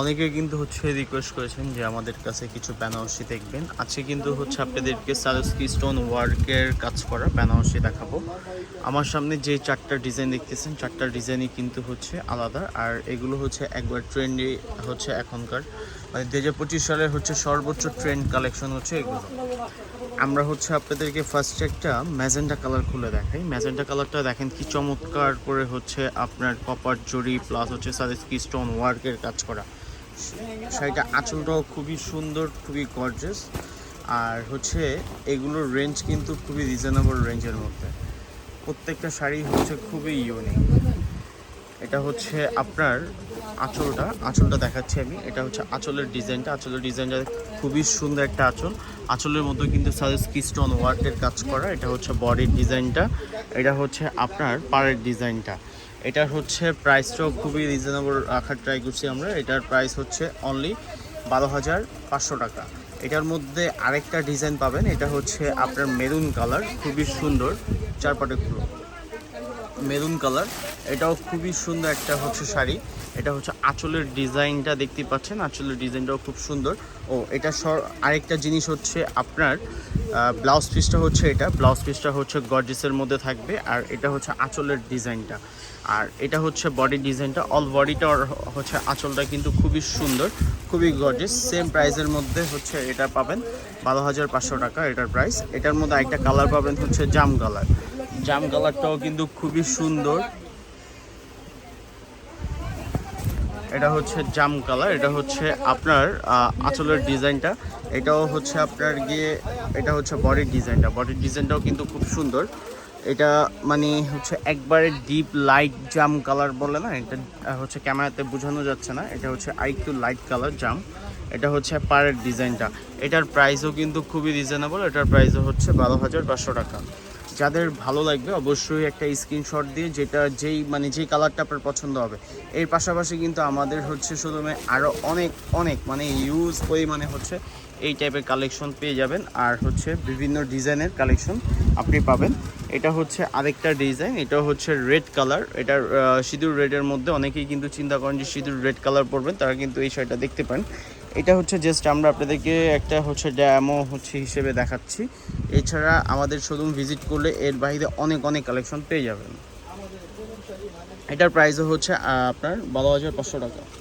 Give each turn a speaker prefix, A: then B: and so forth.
A: অনেকে কিন্তু হচ্ছে রিকোয়েস্ট করেছেন যে আমাদের কাছে কিছু বেনারসি দেখবেন। আজকে কিন্তু হচ্ছে আপনাদেরকে সারস্কি স্টোন ওয়ার্কের কাজ করা বেনারসি দেখাবো। আমার সামনে যে চারটা ডিজাইন দেখতেছেন, চারটা ডিজাইনই কিন্তু হচ্ছে আলাদা। আর এগুলো হচ্ছে একবার ট্রেন্ডে হচ্ছে এখনকার। মানে দু হাজার পঁচিশ সালের হচ্ছে সর্বোচ্চ ট্রেন্ড কালেকশন হচ্ছে এগুলো। আমরা হচ্ছে আপনাদেরকে ফার্স্ট একটা ম্যাজেন্টা কালার খুলে দেখাই। ম্যাজেন্টা কালারটা দেখেন কি চমৎকার করে হচ্ছে আপনার কপার জরি প্লাস হচ্ছে সারেস্কি স্টোন ওয়ার্কের কাজ করা। শাড়িটা আঁচলটাও খুবই সুন্দর, খুবই গর্জেস আর হচ্ছে এগুলোর রেঞ্জ কিন্তু খুবই রিজনেবল রেঞ্জের মধ্যে। প্রত্যেকটা শাড়ি হচ্ছে খুবই ইউনিক এটা হচ্ছে আপনার আঁচলটা আঁচলটা দেখাচ্ছি আমি। এটা হচ্ছে আঁচলের ডিজাইনটা। আঁচলের ডিজাইনটা খুবই সুন্দর একটা আঁচল। আঁচলের মধ্যে কিন্তু সাজেস স্টোন ওয়ার্কের কাজ করা। এটা হচ্ছে বডির ডিজাইনটা। এটা হচ্ছে আপনার পাড়ের ডিজাইনটা। এটার হচ্ছে প্রাইসটাও খুবই রিজনেবল রাখার ট্রাই করছি আমরা। এটার প্রাইস হচ্ছে অনলি বারো হাজার পাঁচশো টাকা। এটার মধ্যে আরেকটা ডিজাইন পাবেন, এটা হচ্ছে আপনার মেরুন কালার খুবই সুন্দর, চারপাটে খুলো মেরুন কালার এটাও খুবই সুন্দর একটা হচ্ছে শাড়ি। এটা হচ্ছে আঁচলের ডিজাইনটা দেখতে পাচ্ছেন। আঁচলের ডিজাইনটাও খুব সুন্দর। ও, এটা আরেকটা জিনিস হচ্ছে আপনার ব্লাউজ পিসটা হচ্ছে এটা। ব্লাউজ পিসটা হচ্ছে গর্জেসের মধ্যে থাকবে আর এটা হচ্ছে আঁচলের ডিজাইনটা। আর এটা হচ্ছে বডি ডিজাইনটা। অল বডিটা হচ্ছে আঁচলটা কিন্তু খুবই সুন্দর, খুবই গর্জেস। সেম প্রাইসের মধ্যে হচ্ছে এটা পাবেন বারো হাজার পাঁচশো টাকা এটার প্রাইস। এটার মধ্যে আরেকটা কালার পাবেন হচ্ছে জাম কালার। জাম কালারটাও কিন্তু খুবই সুন্দর। এটা হচ্ছে জাম কালার, এটা হচ্ছে আপনার আঁচলের ডিজাইনটা। এটাও হচ্ছে আপনার গিয়ে, এটা হচ্ছে বডির ডিজাইনটা। বডির ডিজাইনটাও কিন্তু খুব সুন্দর। এটা মানে হচ্ছে একবারে ডিপ লাইট জাম কালার বলে না, এটা হচ্ছে ক্যামেরাতে বোঝানো যাচ্ছে না। এটা হচ্ছে আরেকটু লাইট কালার জাম। এটা হচ্ছে পাড়ের ডিজাইনটা। এটার প্রাইসও কিন্তু খুবই রিজনেবল এটার প্রাইসও হচ্ছে বারো হাজার পাঁচশো টাকা। যাদের ভালো লাগবে অবশ্যই একটা স্ক্রিনশট দিয়ে যেটা যেই মানে যেই কালারটা আপনার পছন্দ হবে। এর পাশাপাশি কিন্তু আমাদের হচ্ছে শুধু আরও অনেক অনেক মানে ইউজ পরিমাণে হচ্ছে এই টাইপের কালেকশন পেয়ে যাবেন। আর হচ্ছে বিভিন্ন ডিজাইনের কালেকশন আপনি পাবেন। এটা হচ্ছে আরেকটা ডিজাইন এটা হচ্ছে রেড কালার আহ, সিঁদুর রেডের মধ্যে অনেকেই কিন্তু চিন্তা করেন যে সিঁদুর রেড কালার পরবেন তারা কিন্তু এই শাড়িটা দেখতে পান এটা হচ্ছে জাস্ট আমরা আপনাদেরকে একটা হচ্ছে ড্যামো হচ্ছে হিসেবে দেখাচ্ছি। এছাড়া আমাদের শোরুম ভিজিট করলে এর বাইরে অনেক অনেক কালেকশন পেয়ে যাবেন। এটার প্রাইসও হচ্ছে আপনার বারো হাজার পাঁচশো টাকা।